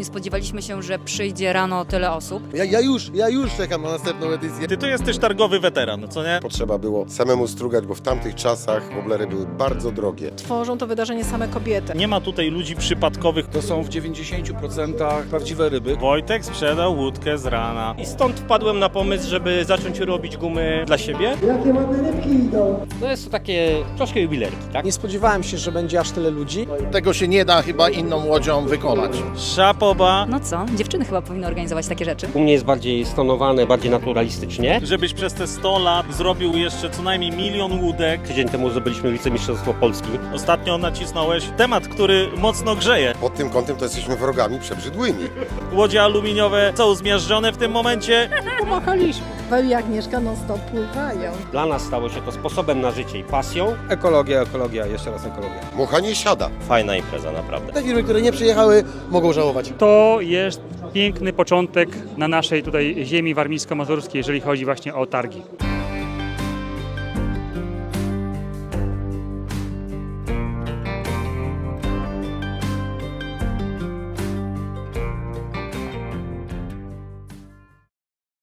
Nie spodziewaliśmy się, że przyjdzie rano tyle osób. Ja, ja już, ja już czekam na następną edycję. Ty to jesteś targowy weteran, co nie? Potrzeba było samemu strugać, bo w tamtych czasach woblery były bardzo drogie. Tworzą to wydarzenie same kobiety. Nie ma tutaj ludzi przypadkowych. To są w 90% prawdziwe ryby. Wojtek sprzedał łódkę z rana. I stąd wpadłem na pomysł, żeby zacząć robić gumy dla siebie. To jest to takie troszkę jubilerki, tak? Nie spodziewałem się, że będzie aż tyle ludzi. Tego się nie da chyba inną łodzią wykonać. Szapoba, No co? Dziewczyny chyba powinny organizować takie rzeczy. U mnie jest bardziej stonowane, bardziej naturalistycznie. żebyś przez te 100 lat zrobił jeszcze co najmniej milion łódek. Tydzień temu zdobyliśmy wicemistrzostwo Polski. Ostatnio nacisnąłeś temat, który mocno grzeje. Pod tym kątem to jesteśmy wrogami przebrzydłymi. Łodzie aluminiowe są zmiażdżone w tym momencie. Pomachaliśmy. Wy i Agnieszka non stop pływają. Dla nas stało się to sposobem na życie i pasją. Ekologia, ekologia, jeszcze raz ekologia. Mucha nie siada. Fajna impreza, naprawdę. Te firmy, które nie przyjechały, mogą żałować. To jest piękny początek na naszej tutaj ziemi warmińsko-mazurskiej, jeżeli chodzi właśnie o targi.